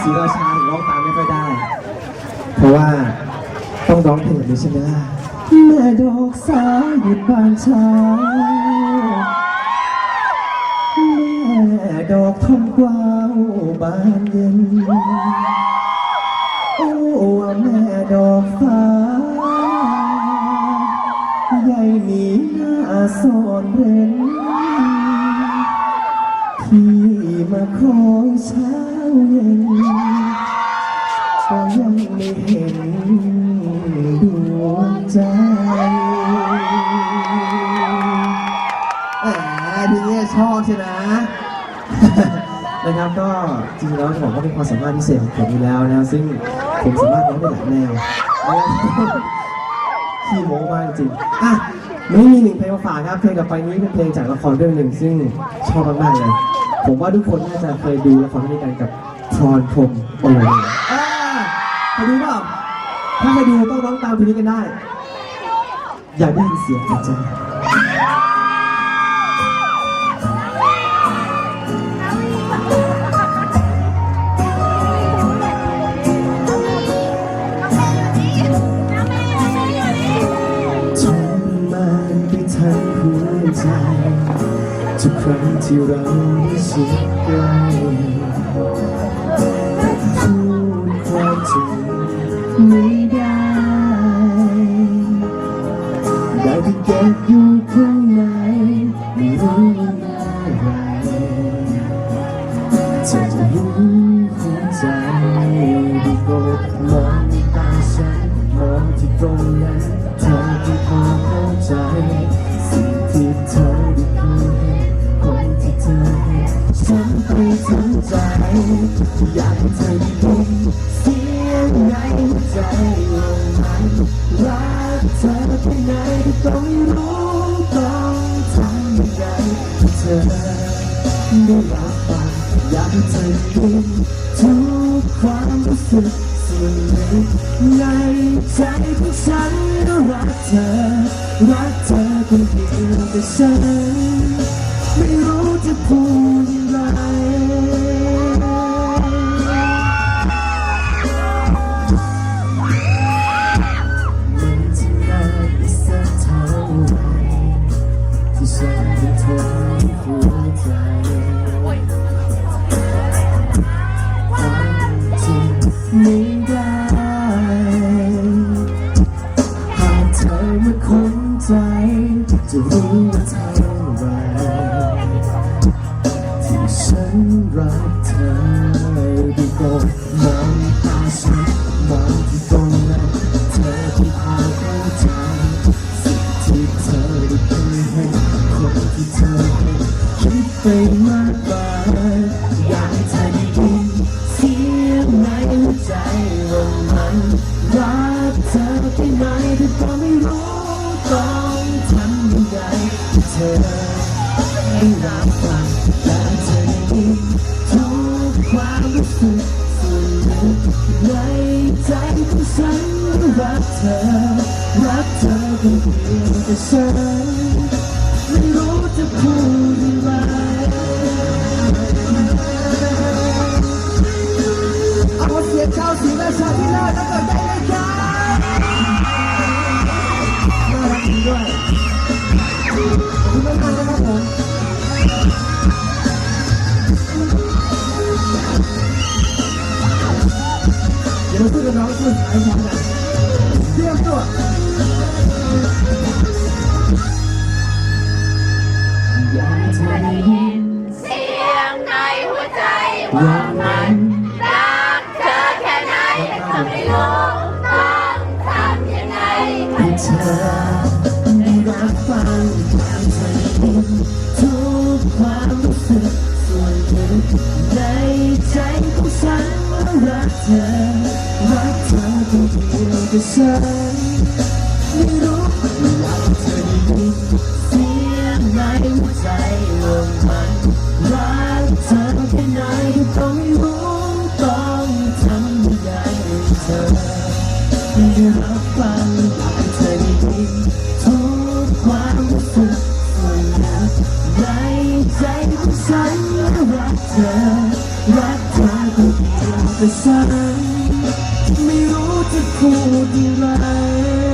ศรีราชาถึงร้องตามไม่ค่อยได้ เพราะว่าต้องร้องเพลงแบบนี้ใช่ไหมล่ะแม่ดอกสายหยุดบานเช้าแม่ดอกทนกว้าวบานเย็น โอ้แม่ดอกฟ้าใหญ่หนีหน้าสอนเร้นที่มาคอยเช้าเย็น แหมทีนี้ชอบใช่ไหม นะครับก็จริงๆแล้วจะบอกว่าเป็นความสามารถพิเศษของผมอยู่แล้วนะซึ่งผมสามารถร้องได้หลายแนวนะครับขี้โม้มากจริงอะไม่มีหนึ่งเพลงมาฝากครับ เพลงกับไปนี้เป็นเพลงจากละครเรื่องหนึ่งซึ่งชอบมากๆเลย ผมว่าทุกคนน่าจะเคยดูละครเรื่องนี้กันกับพรพรมโอเลอ่าเคยดูเปล่าถ้าเคยดูต้องร้องตามเพลงนี้กันได้ อยากได้ยินเสียงอาจ ทุกครั้งที่เราได้ชิดใกล้พูดความจริงไม่ได้ ได้แต่เก็บอยู่ข้างในไม่รู้เมื่อไรเธอจะรู้หัวใจด้โปรดมองตาฉันมองที่ตรงนั้น ฉันไปถึงใจ อยากให้เธอได้ยินเสียงในใจลงมันรักเธอแค่ไหนก็ต้องรู้ต้องทำยังไงเธอได้รับฟังอยากให้เธอได้ยินทุกความรู้สึกส่วนลึกในใจของฉันรักเธอรักเธอคนเดียวแต่ฉันไม่รู้จะพูด ฉันรักเธอได้โปรดมองตาฉันมองที่ตรงนั้นเธอที่พาเข้าใจสิ่งที่เธอได้พูดให้คนที่เธอให้คิดไปมากมายอยากให้เธอได้ยินเสียงในหัวใจว่ามันรักเธอแค่ไหนแต่ก็ไม่รู้ต้องทำยังไงเธอ รับฟังและเธอได้ยินทุกความรู้สึกส่วนลึกในใจของฉันรักเธอรักเธอคนเดียวแต่ฉันไม่รู้จะพูดอย่างไรเอาเสียงชาวศรีราชาที่น่ารักกันได้เลยครับน่ารักจริงด้วย เดี๋ยวมาพูดกับน้องพูดไอ้น้องกันเตรียมตัวอยากให้เธอได้ยินเสียงในหัวใจว่ามันรักเธอแค่ไหนก็ไม่รู้ต้องทำยังไงให้เธอได้รับฟังความเธอได้ยินทุก ความรู้สึกส่วนลึกในใจของฉันรักเธอรักเธอคนเดียวแต่ฉันไม่รู้ว่ากเธอได้ยินเสียงในหัวใจลงมัน ฉันรักเธอรักเธอคนเดียวแต่แต่ฉันไม่รู้จะพูดอย่างไร